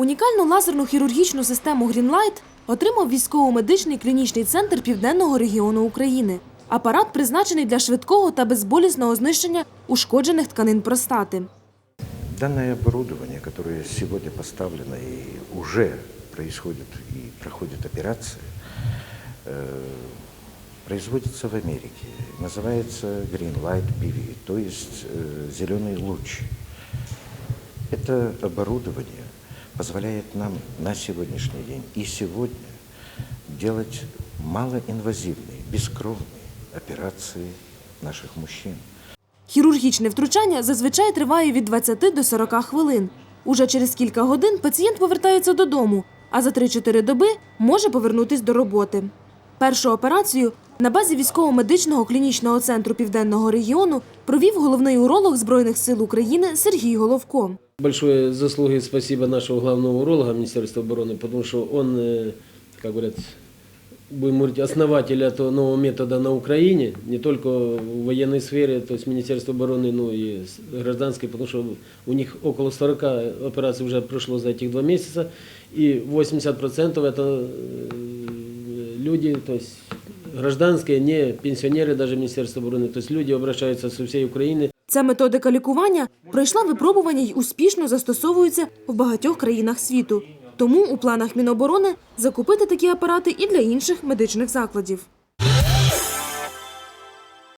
Унікальну лазерну хірургічну систему Greenlight отримав військово-медичний клінічний центр Південного регіону України. Апарат призначений для швидкого та безболісного знищення ушкоджених тканин простати. Данное оборудование, которое сегодня поставлено и уже происходит и проходит операции, э, производится в Америке. Называется Green Light PV, то есть э, зеленый луч. Это оборудование позволяет нам на сегодняшний день и сегодня делать малоинвазивные, бескровные операции наших мужчин. Хірургічне втручання зазвичай триває від 20 до 40 хвилин. Уже через кілька годин пацієнт повертається додому, а за 3-4 доби може повернутись до роботи. Першу операцію на базі військово-медичного клінічного центру Південного регіону провів головний уролог Збройних сил України Сергій Головко. Большое заслуги спасибо нашего главного уролога Министерства обороны, потому что он, э, как говорят, будем говорить, основатель этого нового метода на Украине, не только в военной сфере, то есть Министерство обороны, но и с- гражданской, потому что у них около 40 операций уже прошло за этих два месяца, и 80% это э, люди, то есть гражданские, не пенсионеры даже Министерства обороны, то есть люди обращаются со всей Украины, Ця методика лікування пройшла випробування й успішно застосовується в багатьох країнах світу. Тому у планах Міноборони закупити такі апарати і для інших медичних закладів.